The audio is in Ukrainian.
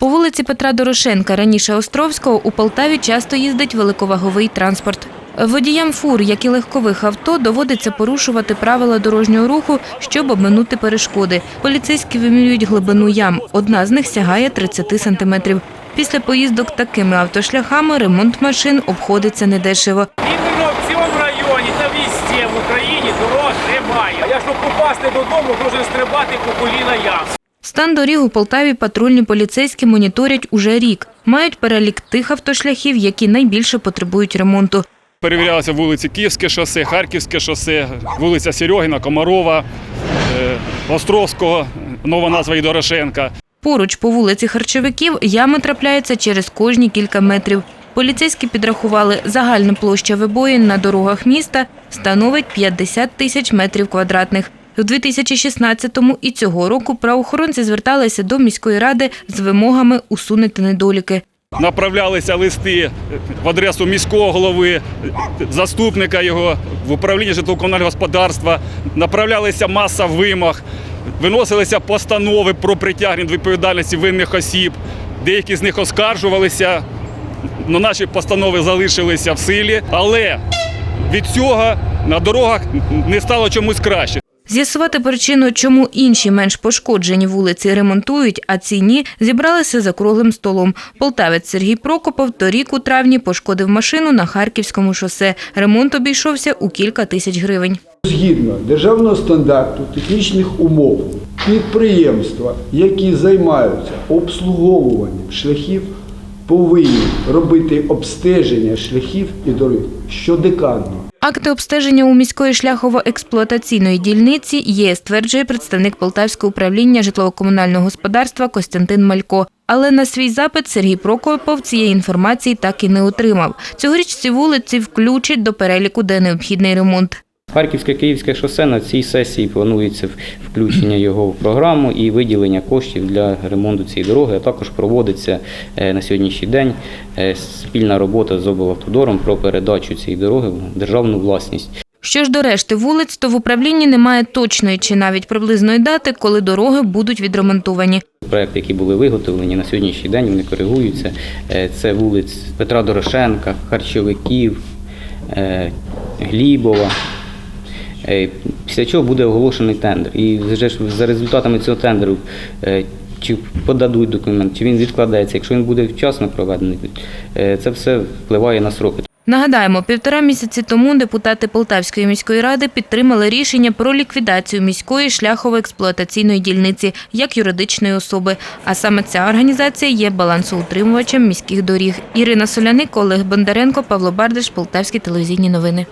По вулиці Петра Дорошенка, раніше Островського, у Полтаві часто їздить великоваговий транспорт. Водіям фур, як і легкових авто, доводиться порушувати правила дорожнього руху, щоб обминути перешкоди. Поліцейські вимірюють глибину ям. Одна з них сягає 30 сантиметрів. Після поїздок такими автошляхами ремонт машин обходиться недешево. Іменно в цьому районі та везде в Україні дорог немає. Я щоб попасти додому, должен стрибати по коліна ям. Стан доріг у Полтаві патрульні поліцейські моніторять уже рік. Мають перелік тих автошляхів, які найбільше потребують ремонту. Перевірялися вулиці Київське шосе, Харківське шосе, вулиця Серьогіна, Комарова, е, Островського, нова назва і Дорошенка. Поруч по вулиці Харчовиків ями трапляються через кожні кілька метрів. Поліцейські підрахували, загальна площа вибоїн на дорогах міста становить 50 тисяч метрів квадратних. У 2016-му і цього року правоохоронці зверталися до міської ради з вимогами усунути недоліки. Направлялися листи в адресу міського голови, заступника його в управління житлово-комунального господарства. Направлялися маса вимог, виносилися постанови про притягнення до відповідальності винних осіб. Деякі з них оскаржувалися, але наші постанови залишилися в силі. Але від цього на дорогах не стало чомусь краще. З'ясувати причину, чому інші менш пошкоджені вулиці ремонтують, а ці ні, зібралися за круглим столом. Полтавець Сергій Прокопов торік у травні пошкодив машину на Харківському шосе. Ремонт обійшовся у кілька тисяч гривень. Згідно державного стандарту технічних умов, підприємства, які займаються обслуговуванням шляхів, повинні робити обстеження шляхів і доріг щодекадно. Акти обстеження у міської шляхово-експлуатаційної дільниці є, стверджує представник Полтавського управління житлово-комунального господарства Костянтин Малько. Але на свій запит Сергій Прокопов цієї інформації так і не отримав. Цьогоріч ці вулиці включать до переліку, де необхідний ремонт. Харківське Київське шосе на цій сесії планується включення його в програму і виділення коштів для ремонту цієї дороги. А також проводиться е, на сьогоднішній день е, спільна робота з облавтодором про передачу цієї дороги в державну власність. Що ж до решти вулиць, то в управлінні немає точної чи навіть приблизної дати, коли дороги будуть відремонтовані. Проекти, які були виготовлені на сьогоднішній день, вони коригуються. Е, Це вулиць Петра Дорошенка, Харчовиків, Глібова. Е, Після чого буде оголошений тендер. І вже ж за результатами цього тендеру, е, чи подадуть документ, чи він відкладається. Якщо він буде вчасно проведений, е, це все впливає на сроки. Нагадаємо, півтора місяці тому депутати Полтавської міської ради підтримали рішення про ліквідацію міської шляхово-експлуатаційної дільниці як юридичної особи. А саме ця організація є балансоутримувачем міських доріг. Ірина Соляник, Олег Бондаренко, Павло Бардиш, Полтавські телевізійні новини.